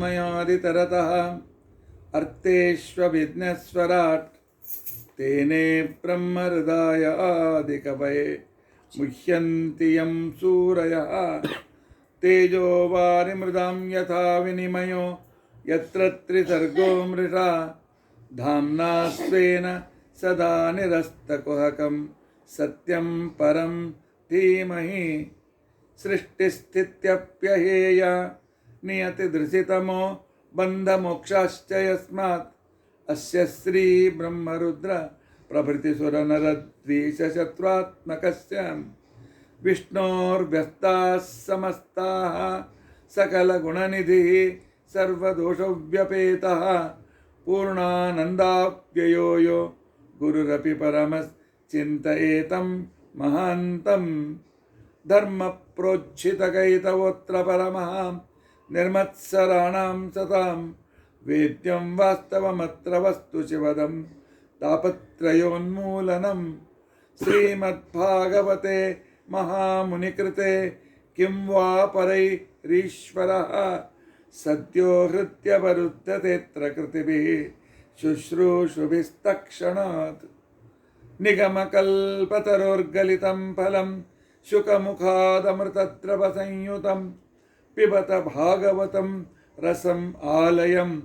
मयादितरतः अर्थेष्वभिज्ञस्वराट् तेने ब्रह्महृदायादिकवये मुह्यन्ति यं सूरयः। तेजो वारिमृदां यथा विनिमयो, यत्र त्रिसर्गो मृषा। धाम्ना स्वेन सदा निरस्तकुहकं, सत्यं परं धीमहि। सृष्टिस्थित्यप्यहेया नियतिदृशितमो बन्धमोक्षाश्च यस्मात् अस्य श्रीब्रह्मरुद्र प्रभृतिसुरनरद्वीषशत्रुत्मकस्य विष्णोर्व्यस्ताः समस्ताः सकलगुणनिधिः सर्वदोषव्यपेतः। पूर्णानन्दाप्ययो यो गुरुरपि परमश्चिन्तयेतं महान्तम् धर्मप्रोज्झितकैतवोऽत्र परमः निर्मत्सराणां सतां वेद्यं वास्तवमत्र वस्तु शिवदं तापत्रयोन्मूलनं। श्रीमद्भागवते महामुनिकृते किं वा परैरीश्वरः? सद्यो हृत्यवरुद्धतेऽत्र कृतिभिः शुश्रूषुभिस्तक्षणात्। निगमकल्पतरोर्गलितं फलं शुकमुखादमृतद्रवसंयुतं पिबत भागवतं रसम् आलयं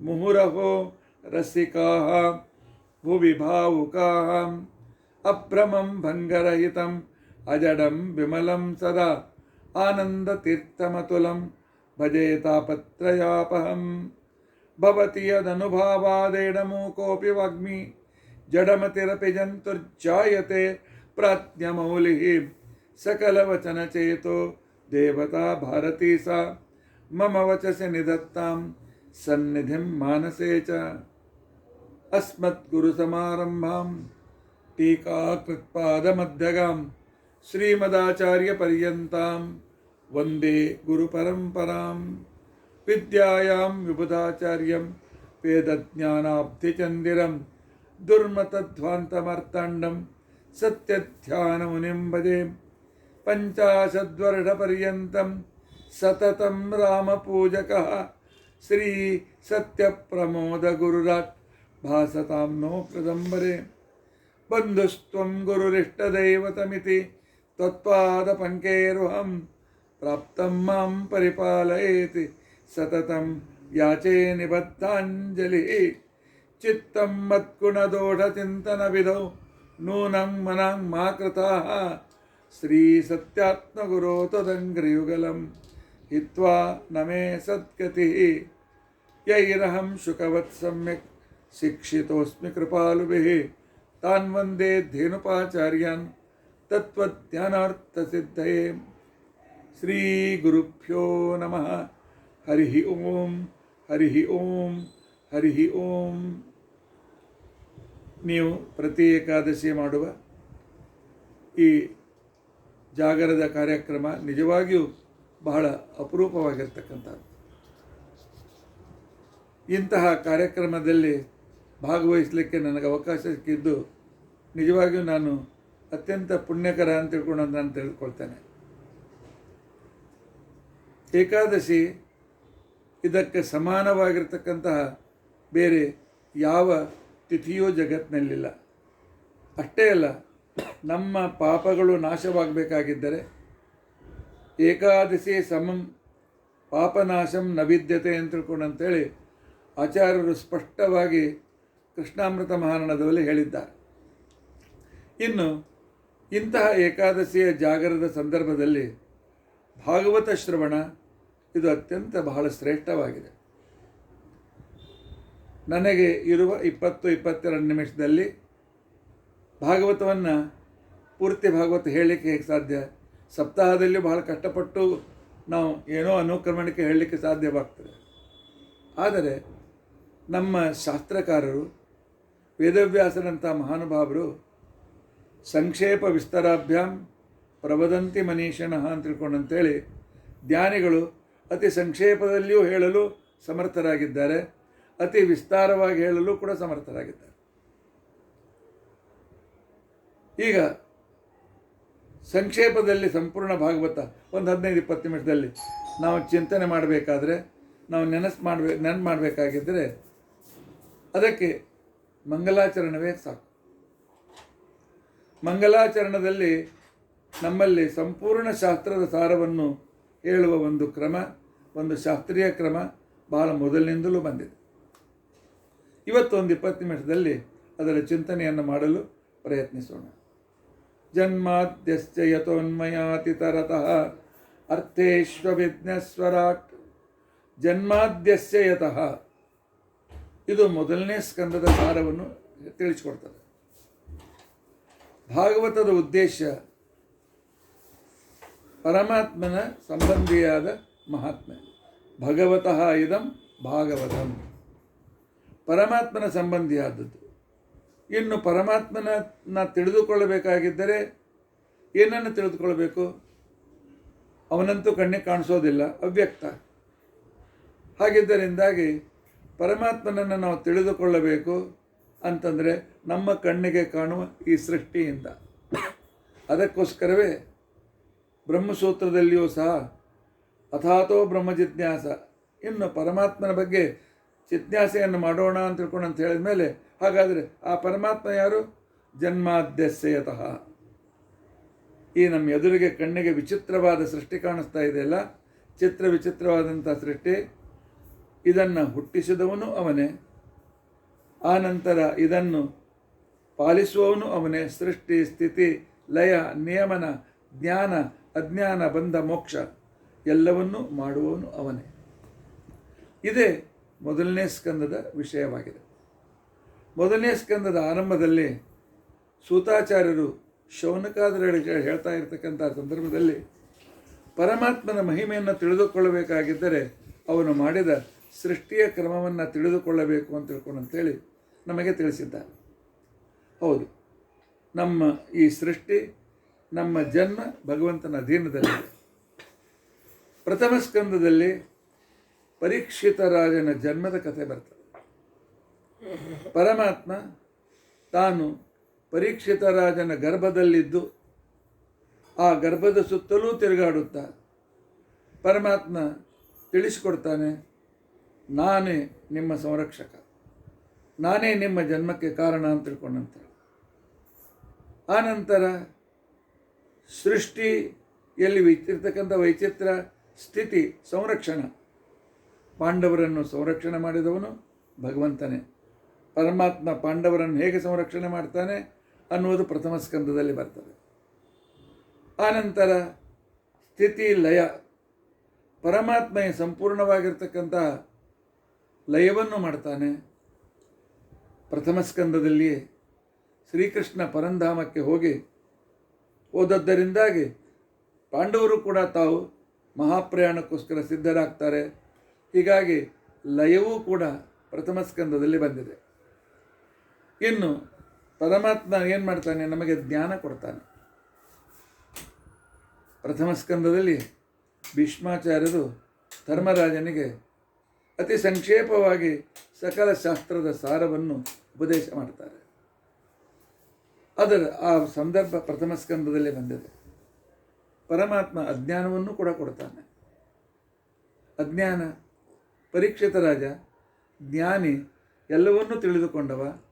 मुहुरहो रसिकाः भुवि भावुकाः अभ्रमं भङ्गरहितम्, अजडं विमलं सदा। आनन्दतीर्थमतुलं भजे तापत्रयापहं भवति यदनुभावादेडमूकोऽपि वाग्मी, जडमतिरपि जन्तुर्जायते प्राज्ञमौलिः। सकलवचनचेतो देवता भारती सा। मम वचसि निधत्तां सन्निधिं मानसे च। अस्मद्गुरुसमारम्भां टीकाकृत्पादमध्यगां श्रीमदाचार्यपर्यन्तां वंदे गुरुपरम्परां विद्यायां विबुधाचार्यं, वेदज्ञानाब्धिचन्दिरं, दुर्मतध्वान्तमर्ताण्डं, सत्यध्यानमुनिं भजे। पञ्चाशद्वर्षपर्यन्तं सततं रामपूजकः श्रीसत्यप्रमोदगुरुराट् भासतां नो कृदम्बरे बन्धुस्त्वं गुरुरिष्टदैवतमिति त्वत्पादपङ्केरुहं प्राप्तं मां परिपालयेति सततं याचे निबद्धाञ्जलिः चित्तं मत्कुणदोषचिन्तनविधौ नूनं मनां मा कृताः श्रीसत्यात्मगुरो त्वदङ्घ्रियुगलं हित्वा न मे सद्गतिः यैरहं शुकवत् सम्यक् शिक्षितोऽस्मि कृपालुभिः तान् वन्दे धेनुपाचार्यान् तत्त्वज्ञानार्थसिद्धये श्रीगुरुभ्यो नमः हरिः ॐ ಹರಿ ಓಂ ಹರಿ ಓಂ ನೀವು ಪ್ರತಿ ಏಕಾದಶಿ ಮಾಡುವ ಈ ಜಾಗರದ ಕಾರ್ಯಕ್ರಮ ನಿಜವಾಗಿಯೂ ಬಹಳ ಅಪರೂಪವಾಗಿರ್ತಕ್ಕಂಥದ್ದು. ಇಂತಹ ಕಾರ್ಯಕ್ರಮದಲ್ಲಿ ಭಾಗವಹಿಸಲಿಕ್ಕೆ ನನಗೆ ಅವಕಾಶ ಸಿಕ್ಕಿದ್ದು ನಿಜವಾಗಿಯೂ ನಾನು ಅತ್ಯಂತ ಪುಣ್ಯಕರ ಅಂತ ತಿಳ್ಕೊಂಡು ನಾನು ತಿಳಿದುಕೊಳ್ತೇನೆ ಏಕಾದಶಿ ಇದಕ್ಕೆ ಸಮಾನವಾಗಿರ್ತಕ್ಕಂತಹ ಬೇರೆ ಯಾವ ತಿಥಿಯೂ ಜಗತ್ತಿನಲ್ಲಿಲ್ಲ. ಅಷ್ಟೇ ಅಲ್ಲ ನಮ್ಮ ಪಾಪಗಳು ನಾಶವಾಗಬೇಕಾಗಿದ್ದರೆ ಏಕಾದಶಿ ಸಮಂ ಪಾಪನಾಶಂ ನವಿದ್ಯತೆ ವಿದ್ಯತೆ ಅಂತ ತಿಳ್ಕೊಂಡು ಅಂತೇಳಿ ಆಚಾರ್ಯರು ಸ್ಪಷ್ಟವಾಗಿ ಕೃಷ್ಣಾಮೃತ ಮಹಾರಣದಲ್ಲಿ ಹೇಳಿದ್ದಾರೆ. ಇನ್ನು ಇಂತಹ ಏಕಾದಶಿಯ ಜಾಗರದ ಸಂದರ್ಭದಲ್ಲಿ ಭಾಗವತ ಶ್ರವಣ ಇದು ಅತ್ಯಂತ ಬಹಳ ಶ್ರೇಷ್ಠವಾಗಿದೆ. ನನಗೆ ಇರುವ ಇಪ್ಪತ್ತು ಇಪ್ಪತ್ತೆರಡು ನಿಮಿಷದಲ್ಲಿ ಭಾಗವತವನ್ನು ಪೂರ್ತಿ ಭಾಗವತ ಹೇಳಲಿಕ್ಕೆ ಹೇಗೆ ಸಾಧ್ಯ? ಸಪ್ತಾಹದಲ್ಲಿ ಬಹಳ ಕಷ್ಟಪಟ್ಟು ನಾವು ಏನೋ ಅನುಕ್ರಮಣಕ್ಕೆ ಹೇಳಲಿಕ್ಕೆ ಸಾಧ್ಯವಾಗ್ತದೆ. ಆದರೆ ನಮ್ಮ ಶಾಸ್ತ್ರಕಾರರು ವೇದವ್ಯಾಸರಂಥ ಮಹಾನುಭಾವರು, ಸಂಕ್ಷೇಪ ವಿಸ್ತಾರಾಭ್ಯಾಮ್ ಪ್ರವದಂತಿ ಮನೀಷಣ ಅಂತ ತಿಳ್ಕೊಂಡು ಅಂತೇಳಿ ಧ್ಯಾನಿಗಳು ಅತಿ ಸಂಕ್ಷೇಪದಲ್ಲಿಯೂ ಹೇಳಲು ಸಮರ್ಥರಾಗಿದ್ದಾರೆ, ಅತಿ ವಿಸ್ತಾರವಾಗಿ ಹೇಳಲು ಕೂಡ ಸಮರ್ಥರಾಗಿದ್ದಾರೆ. ಈಗ ಸಂಕ್ಷೇಪದಲ್ಲಿ ಸಂಪೂರ್ಣ ಭಾಗವತ ಒಂದು ಹದಿನೈದು ಇಪ್ಪತ್ತು ನಿಮಿಷದಲ್ಲಿ ನಾವು ಚಿಂತನೆ ಮಾಡಬೇಕಾದ್ರೆ, ನಾವು ನೆನಸು ಮಾಡಬೇ ನೆನ್ ಮಾಡಬೇಕಾಗಿದ್ದರೆ ಅದಕ್ಕೆ ಮಂಗಲಾಚರಣವೇ ಸಾಕು. ಮಂಗಲಾಚರಣದಲ್ಲಿ ನಮ್ಮಲ್ಲಿ ಸಂಪೂರ್ಣ ಶಾಸ್ತ್ರದ ಸಾರವನ್ನು ಹೇಳುವ ಒಂದು ಕ್ರಮ, ಒಂದು ಶಾಸ್ತ್ರೀಯ ಕ್ರಮ ಬಹಳ ಮೊದಲಿನಿಂದಲೂ ಬಂದಿದೆ. ಇವತ್ತೊಂದು ಇಪ್ಪತ್ತು ನಿಮಿಷದಲ್ಲಿ ಅದರ ಚಿಂತನೆಯನ್ನು ಮಾಡಲು ಪ್ರಯತ್ನಿಸೋಣ. ಜನ್ಮಾದ್ಯಶ್ಚ ಯತೋನ್ಮಯಾತಿತರತಃ ಅರ್ಥೇಶ್ವವಿಜ್ಞಸ್ವರಾಟ್ ಜನ್ಮಾದ್ಯಸ್ಯ ಯತಃ ಇದು ಮೊದಲನೇ ಸ್ಕಂದದ ಸಾರವನ್ನು ತಿಳಿಸಿಕೊಡ್ತದೆ. ಭಾಗವತದ ಉದ್ದೇಶ ಪರಮಾತ್ಮನ ಸಂಬಂಧಿಯಾದ ಮಹಾತ್ಮೆ. ಭಗವತಃ ಇದಂ ಭಾಗವತಂ. ಪರಮಾತ್ಮನ ಸಂಬಂಧಿಯಾದದ್ದು. ಇನ್ನು ಪರಮಾತ್ಮನ ತಿಳಿದುಕೊಳ್ಳಬೇಕಾಗಿದ್ದರೆ ಏನನ್ನು ತಿಳಿದುಕೊಳ್ಬೇಕು ಅವನಂತೂ ಕಣ್ಣಿಗೆ ಕಾಣಿಸೋದಿಲ್ಲ, ಅವ್ಯಕ್ತ. ಹಾಗಿದ್ದರಿಂದಾಗಿ ಪರಮಾತ್ಮನನ್ನು ನಾವು ತಿಳಿದುಕೊಳ್ಳಬೇಕು ಅಂತಂದರೆ ನಮ್ಮ ಕಣ್ಣಿಗೆ ಕಾಣುವ ಈ ಸೃಷ್ಟಿಯಿಂದ. ಅದಕ್ಕೋಸ್ಕರವೇ ಬ್ರಹ್ಮಸೂತ್ರದಲ್ಲಿಯೂ ಸಹ ಅಥಾತೋ ಬ್ರಹ್ಮ ಜಿಜ್ಞಾಸ ಇನ್ನು ಪರಮಾತ್ಮನ ಬಗ್ಗೆ ಜಿಜ್ಞಾಸೆಯನ್ನು ಮಾಡೋಣ ಅಂತ ತಿಳ್ಕೊಂಡು ಅಂತ ಹೇಳಿದ ಮೇಲೆ ಹಾಗಾದರೆ ಆ ಪರಮಾತ್ಮ ಯಾರು? ಜನ್ಮಾದ್ಯಸ್ಯತಃ. ಈ ನಮ್ಮ ಎದುರಿಗೆ ಕಣ್ಣಿಗೆ ವಿಚಿತ್ರವಾದ ಸೃಷ್ಟಿ ಕಾಣಿಸ್ತಾ ಇದೆಯಲ್ಲ ಚಿತ್ರ ವಿಚಿತ್ರವಾದಂಥ ಸೃಷ್ಟಿ. ಇದನ್ನು ಹುಟ್ಟಿಸಿದವನು ಅವನೇ. ಆ ನಂತರ ಇದನ್ನು ಪಾಲಿಸುವವನು ಅವನೇ. ಸೃಷ್ಟಿ, ಸ್ಥಿತಿ, ಲಯ, ನಿಯಮನ, ಜ್ಞಾನ, ಅಜ್ಞಾನ, ಬಂಧ, ಮೋಕ್ಷ ಎಲ್ಲವನ್ನೂ ಮಾಡುವವನು ಅವನೇ. ಇದೇ ಮೊದಲನೇ ಸ್ಕಂದದ ವಿಷಯವಾಗಿದೆ. ಮೊದಲನೇ ಸ್ಕಂದದ ಆರಂಭದಲ್ಲಿ ಸೂತಾಚಾರ್ಯರು ಶೌನಕಾದರಿಗೆ ಹೇಳ್ತಾ ಇರತಕ್ಕಂಥ ಸಂದರ್ಭದಲ್ಲಿ ಪರಮಾತ್ಮನ ಮಹಿಮೆಯನ್ನು ತಿಳಿದುಕೊಳ್ಳಬೇಕಾಗಿದ್ದರೆ ಅವನು ಮಾಡಿದ ಸೃಷ್ಟಿಯ ಕ್ರಮವನ್ನು ತಿಳಿದುಕೊಳ್ಳಬೇಕು ಅಂತ ತಿಳ್ಕೊಂಡು ನಮಗೆ ತಿಳಿಸಿದ್ದಾರೆ ಹೌದು, ನಮ್ಮ ಈ ಸೃಷ್ಟಿ ನಮ್ಮ ಜನ್ಮ ಭಗವಂತನ ಅಧೀನದಲ್ಲಿ. ಪ್ರಥಮ ಸ್ಕಂದದಲ್ಲಿ ಪರೀಕ್ಷಿತ ರಾಜನ ಜನ್ಮದ ಕಥೆ ಬರ್ತದೆ ಪರಮಾತ್ಮ ತಾನು ಪರೀಕ್ಷಿತ ರಾಜನ ಗರ್ಭದಲ್ಲಿದ್ದು ಆ ಗರ್ಭದ ಸುತ್ತಲೂ ತಿರುಗಾಡುತ್ತಾ ಪರಮಾತ್ಮ ತಿಳಿಸಿಕೊಡ್ತಾನೆ, ನಾನೇ ನಿಮ್ಮ ಸಂರಕ್ಷಕ. ನಾನೇ ನಿಮ್ಮ ಜನ್ಮಕ್ಕೆ ಕಾರಣ ಅಂತ ತಿಳ್ಕೊಂಡಂತೆ ಆನಂತರ ಸೃಷ್ಟಿಯಲ್ಲಿ ಇರ್ತಕ್ಕಂಥ ವೈಚಿತ್ರ ಸ್ಥಿತಿ ಸಂರಕ್ಷಣ. ಪಾಂಡವರನ್ನು ಸಂರಕ್ಷಣೆ ಮಾಡಿದವನು ಭಗವಂತನೇ. ಪರಮಾತ್ಮ ಪಾಂಡವರನ್ನು ಹೇಗೆ ಸಂರಕ್ಷಣೆ ಮಾಡ್ತಾನೆ ಅನ್ನುವುದು ಪ್ರಥಮ ಸ್ಕಂದದಲ್ಲಿ ಬರ್ತದೆ. ಆನಂತರ ಸ್ಥಿತಿ ಲಯ. ಪರಮಾತ್ಮ ಸಂಪೂರ್ಣವಾಗಿರ್ತಕ್ಕಂಥ ಲಯವನ್ನು ಮಾಡ್ತಾನೆ. ಪ್ರಥಮ ಸ್ಕಂದದಲ್ಲಿಯೇ ಶ್ರೀಕೃಷ್ಣ ಪರಂಧಾಮಕ್ಕೆ ಹೋಗಿ ಹೋದದ್ದರಿಂದಾಗಿ ಪಾಂಡವರು ಕೂಡ ತಾವು ಮಹಾಪ್ರಯಾಣಕ್ಕೋಸ್ಕರ ಸಿದ್ಧರಾಗ್ತಾರೆ. ಹೀಗಾಗಿ ಲಯವೂ ಕೂಡ ಪ್ರಥಮ ಸ್ಕಂದದಲ್ಲಿ ಬಂದಿದೆ. ಇನ್ನು ಪರಮಾತ್ಮ ಏನು ಮಾಡ್ತಾನೆ? ನಮಗೆ ಜ್ಞಾನ ಕೊಡ್ತಾನೆ. ಪ್ರಥಮ ಸ್ಕಂದದಲ್ಲಿ ಭೀಷ್ಮಾಚಾರ್ಯರು ಧರ್ಮರಾಜನಿಗೆ ಅತಿ ಸಂಕ್ಷೇಪವಾಗಿ ಸಕಲ ಶಾಸ್ತ್ರದ ಸಾರವನ್ನು ಉಪದೇಶ ಮಾಡ್ತಾರೆ. ಅದರ ಆ ಸಂದರ್ಭ ಪ್ರಥಮ ಸ್ಕಂದದಲ್ಲಿ ಬಂದಿದೆ. ಪರಮಾತ್ಮ ಅಜ್ಞಾನವನ್ನು ಕೂಡ ಕೊಡ್ತಾನೆ. ಅಜ್ಞಾನ, ಪರೀಕ್ಷಿತ ರಾಜ, ಜ್ಞಾನಿ ಎಲ್ಲವನ್ನೂ ತಿಳಿದುಕೊಂಡವ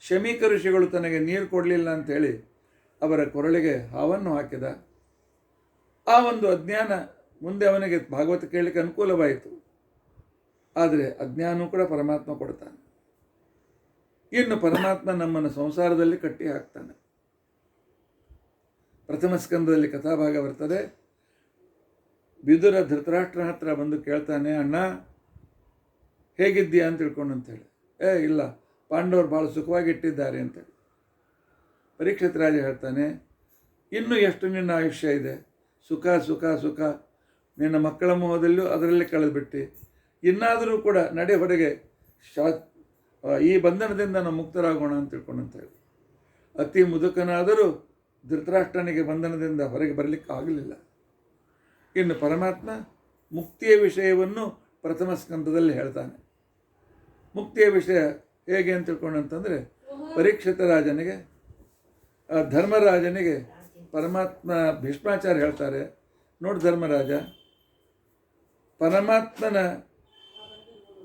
ಶಮೀಕ ಋಷಿಗಳು ತನಗೆ ನೀರು ಕೊಡಲಿಲ್ಲ ಅಂಥೇಳಿ ಅವರ ಕೊರಳಿಗೆ ಹಾವನ್ನು ಹಾಕಿದ. ಆ ಒಂದು ಅಜ್ಞಾನ ಮುಂದೆ ಅವನಿಗೆ ಭಾಗವತ ಕೇಳಲಿಕ್ಕೆ ಅನುಕೂಲವಾಯಿತು. ಆದರೆ ಅಜ್ಞಾನವೂ ಕೂಡ ಪರಮಾತ್ಮ ಕೊಡ್ತಾನೆ. ಇನ್ನು ಪರಮಾತ್ಮ ನಮ್ಮನ್ನು ಸಂಸಾರದಲ್ಲಿ ಕಟ್ಟಿ ಹಾಕ್ತಾನೆ. ಪ್ರಥಮ ಸ್ಕಂದದಲ್ಲಿ ಕಥಾಭಾಗ ಬರ್ತದೆ. ಬಿದುರ ಧೃತರಾಷ್ಟ್ರ ಹತ್ರ ಬಂದು ಕೇಳ್ತಾನೆ, ಅಣ್ಣ, ಹೇಗಿದ್ದೀಯಾ? ಅಂತ ತಿಳ್ಕೊಂಡು ಅಂತೇಳಿ ಏ, ಇಲ್ಲ. ಪಾಂಡವರು ಭಾಳ ಸುಖವಾಗಿ ಇಟ್ಟಿದ್ದಾರೆ ಅಂತೇಳಿ ಪರೀಕ್ಷಿತ ರಾಜ ಹೇಳ್ತಾನೆ, ಇನ್ನೂ ಎಷ್ಟು ನಿನ್ನ ಆಯುಷ್ಯ ಇದೆ? ಸುಖ ಸುಖ ಸುಖ. ನಿನ್ನ ಮಕ್ಕಳ ಮೋಹದಲ್ಲೂ ಅದರಲ್ಲೇ ಕಳೆದುಬಿಟ್ಟು. ಇನ್ನಾದರೂ ಕೂಡ ನಡೆ ಹೊರಗೆ ಶಾ ಈ ಬಂಧನದಿಂದ ನಾವು ಮುಕ್ತರಾಗೋಣ ಅಂತ ತಿಳ್ಕೊಂಡಂತ ಅಂತೇಳಿ ಅತಿ ಮುದುಕನಾದರೂ ಧೃತರಾಷ್ಟ್ರನಿಗೆ ಬಂಧನದಿಂದ ಹೊರಗೆ ಬರಲಿಕ್ಕೆ ಆಗಲಿಲ್ಲ. ಇನ್ನು ಪರಮಾತ್ಮ ಮುಕ್ತಿಯ ವಿಷಯವನ್ನು ಪ್ರಥಮ ಸ್ಕಂದದಲ್ಲಿ ಹೇಳ್ತಾನೆ. ಮುಕ್ತಿಯ ವಿಷಯ ಹೇಗೆ ಅಂತ ತಿಳ್ಕೊಂಡಂತಂದರೆ, ಪರೀಕ್ಷಿತ ರಾಜನಿಗೆ ಧರ್ಮರಾಜನಿಗೆ ಪರಮಾತ್ಮ ಭೀಷ್ಮಾಚಾರ್ಯ ಹೇಳ್ತಾರೆ, ನೋಡಿ ಧರ್ಮರಾಜ, ಪರಮಾತ್ಮನ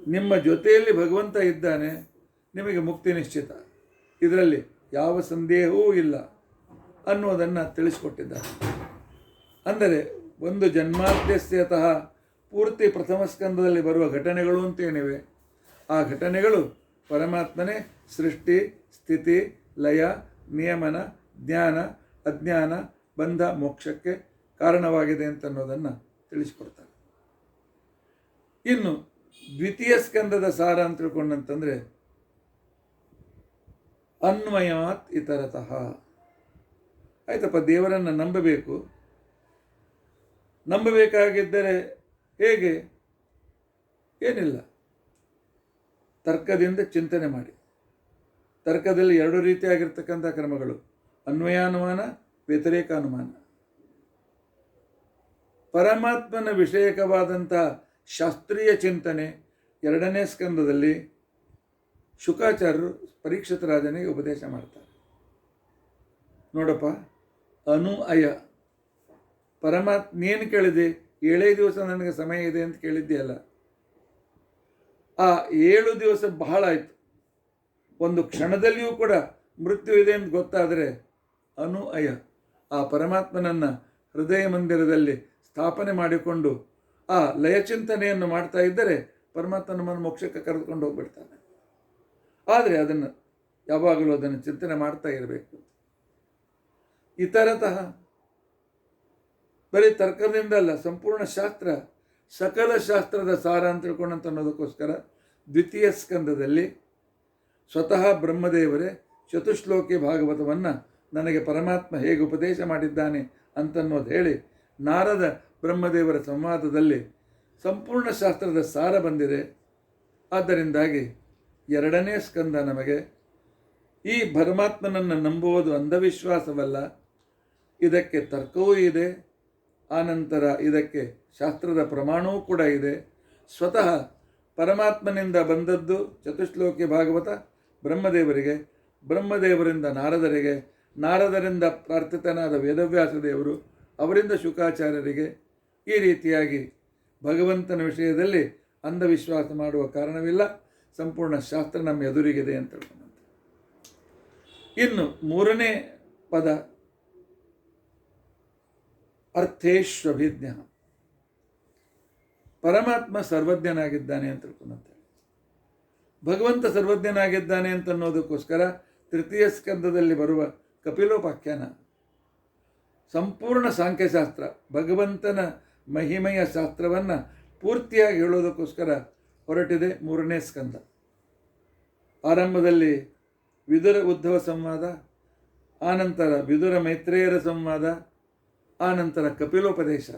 ನಿಮ್ಮ ಜೊತೆಯಲ್ಲಿ ಭಗವಂತ ಇದ್ದಾನೆ, ನಿಮಗೆ ಮುಕ್ತಿ ನಿಶ್ಚಿತ. ಇದರಲ್ಲಿ ಯಾವ ಸಂದೇಹವೂ ಇಲ್ಲ ಅನ್ನೋದನ್ನು ತಿಳಿಸ್ಕೊಟ್ಟಿದ್ದಾರೆ. ಅಂದರೆ, ಒಂದು ಜನ್ಮಾದ್ಯಸ್ಯತಃ ಪೂರ್ತಿ ಪ್ರಥಮ ಸ್ಕಂದದಲ್ಲಿ ಬರುವ ಘಟನೆಗಳು ಅಂತೇನಿವೆ ಆ ಘಟನೆಗಳು ಪರಮಾತ್ಮನೇ ಸೃಷ್ಟಿ, ಸ್ಥಿತಿ, ಲಯ, ನಿಯಮನ, ಜ್ಞಾನ, ಅಜ್ಞಾನ, ಬಂಧ, ಮೋಕ್ಷಕ್ಕೆ ಕಾರಣವಾಗಿದೆ ಅಂತನ್ನೋದನ್ನು ತಿಳಿಸಿಕೊಡ್ತಾರೆ. ಇನ್ನು ದ್ವಿತೀಯ ಸ್ಕಂದದ ಸಾರ ಅಂತ ತಿಳ್ಕೊಂಡಂತಂದರೆ ಅನ್ವಯಾತ್ ಇತರತಃ. ಆಯ್ತಪ್ಪ, ದೇವರನ್ನು ನಂಬಬೇಕು. ನಂಬಬೇಕಾಗಿದ್ದರೆ ಹೇಗೆ? ಏನಿಲ್ಲ. ತರ್ಕದಿಂದ ಚಿಂತನೆ ಮಾಡಿ. ತರ್ಕದಲ್ಲಿ ಎರಡು ರೀತಿಯಾಗಿರ್ತಕ್ಕಂಥ ಕ್ರಮಗಳು. ಅನ್ವಯಾನುಮಾನ, ವ್ಯತಿರೇಕಾನುಮಾನ. ಪರಮಾತ್ಮನ ವಿಷಯಕವಾದಂಥ ಶಾಸ್ತ್ರೀಯ ಚಿಂತನೆ ಎರಡನೇ ಸ್ಕಂದದಲ್ಲಿ ಶುಕಾಚಾರ್ಯರು ಪರೀಕ್ಷಿತ ರಾಜನಿಗೆ ಉಪದೇಶ ಮಾಡ್ತಾರೆ. ನೋಡಪ್ಪ ಅನು ಅಯ ಪರಮಾತ್ಮ, ನೀನು ಕೇಳಿದೆ, ಏಳೇ ದಿವಸ ನನಗೆ ಸಮಯ ಇದೆ ಅಂತ ಕೇಳಿದ್ದೀಯಲ್ಲ ಆ ಏಳು ದಿವಸ ಬಹಳ ಆಯಿತು. ಒಂದು ಕ್ಷಣದಲ್ಲಿಯೂ ಕೂಡ ಮೃತ್ಯು ಇದೆ ಅಂತ ಗೊತ್ತಾದರೆ ಅನು ಅಯ. ಆ ಪರಮಾತ್ಮನನ್ನು ಹೃದಯ ಮಂದಿರದಲ್ಲಿ ಸ್ಥಾಪನೆ ಮಾಡಿಕೊಂಡು ಆ ಲಯಚಿಂತನೆಯನ್ನು ಮಾಡ್ತಾ ಇದ್ದರೆ ಪರಮಾತ್ಮ ನಮ್ಮನ್ನು ಮೋಕ್ಷಕ್ಕೆ ಕರೆದುಕೊಂಡು ಹೋಗ್ಬಿಡ್ತಾನೆ. ಆದರೆ ಅದನ್ನು ಯಾವಾಗಲೂ ಅದನ್ನು ಚಿಂತನೆ ಮಾಡ್ತಾ ಇರಬೇಕು. ಇತರತಃ ಬರೀ ತರ್ಕದಿಂದ ಅಲ್ಲ, ಸಂಪೂರ್ಣ ಶಾಸ್ತ್ರ ಸಕಲ ಶಾಸ್ತ್ರದ ಸಾರ ಅಂತ ತಿಳ್ಕೊಂಡಂತ ಅನ್ನೋದಕ್ಕೋಸ್ಕರ ದ್ವಿತೀಯ ಸ್ಕಂದದಲ್ಲಿ ಸ್ವತಃ ಬ್ರಹ್ಮದೇವರೇ ಚತುಶ್ಲೋಕಿ ಭಾಗವತವನ್ನು ನನಗೆ ಪರಮಾತ್ಮ ಹೇಗೆ ಉಪದೇಶ ಮಾಡಿದ್ದಾನೆ ಅಂತನ್ನೋದು ಹೇಳಿ ನಾರದ ಬ್ರಹ್ಮದೇವರ ಸಂವಾದದಲ್ಲಿ ಸಂಪೂರ್ಣ ಶಾಸ್ತ್ರದ ಸಾರ ಬಂದಿದೆ. ಆದ್ದರಿಂದಾಗಿ ಎರಡನೇ ಸ್ಕಂದ ನಮಗೆ ಈ ಪರಮಾತ್ಮನನ್ನು ನಂಬುವುದು ಅಂಧವಿಶ್ವಾಸವಲ್ಲ. ಇದಕ್ಕೆ ತರ್ಕವೂ ಇದೆ. ಆನಂತರ ಇದಕ್ಕೆ ಶಾಸ್ತ್ರದ ಪ್ರಮಾಣವೂ ಕೂಡ ಇದೆ. ಸ್ವತಃ ಪರಮಾತ್ಮನಿಂದ ಬಂದದ್ದು ಚತುಶ್ಲೋಕಿ ಭಾಗವತ ಬ್ರಹ್ಮದೇವರಿಗೆ. ಬ್ರಹ್ಮದೇವರಿಂದ ನಾರದರಿಗೆ. ನಾರದರಿಂದ ಪ್ರಾರ್ಥಿತನಾದ ವೇದವ್ಯಾಸ ದೇವರು ಅವರಿಂದ ಶುಕಾಚಾರ್ಯರಿಗೆ. ಈ ರೀತಿಯಾಗಿ ಭಗವಂತನ ವಿಷಯದಲ್ಲಿ ಅಂಧವಿಶ್ವಾಸ ಮಾಡುವ ಕಾರಣವಿಲ್ಲ. ಸಂಪೂರ್ಣ ಶಾಸ್ತ್ರ ನಮ್ಮ ಎದುರಿಗಿದೆ ಅಂತ ಇನ್ನು ಮೂರನೇ ಪದ ಅರ್ಥೇಶ್ವಭಿಜ್ಞ. ಪರಮಾತ್ಮ ಸರ್ವಜ್ಞನಾಗಿದ್ದಾನೆ ಅಂತ ತಿಳ್ಕೊಂಡಂತೆ. ಭಗವಂತ ಸರ್ವಜ್ಞನಾಗಿದ್ದಾನೆ ಅಂತ ಅನ್ನೋದಕ್ಕೋಸ್ಕರ ತೃತೀಯ ಸ್ಕಂದದಲ್ಲಿ ಬರುವ ಕಪಿಲೋಪಾಖ್ಯಾನ. ಸಂಪೂರ್ಣ ಸಾಂಖ್ಯಶಾಸ್ತ್ರ, ಭಗವಂತನ ಮಹಿಮೆಯ ಶಾಸ್ತ್ರವನ್ನು ಪೂರ್ತಿಯಾಗಿ ಹೇಳೋದಕ್ಕೋಸ್ಕರ ಹೊರಟಿದೆ ಮೂರನೇ ಸ್ಕಂದ. ಆರಂಭದಲ್ಲಿ ವಿದುರ ಉದ್ಧವ ಸಂವಾದ, ಆನಂತರ ವಿದುರ ಮೈತ್ರೇಯರ ಸಂವಾದ ಆನಂತರ ಕಪಿಲೋಪದೇಶ,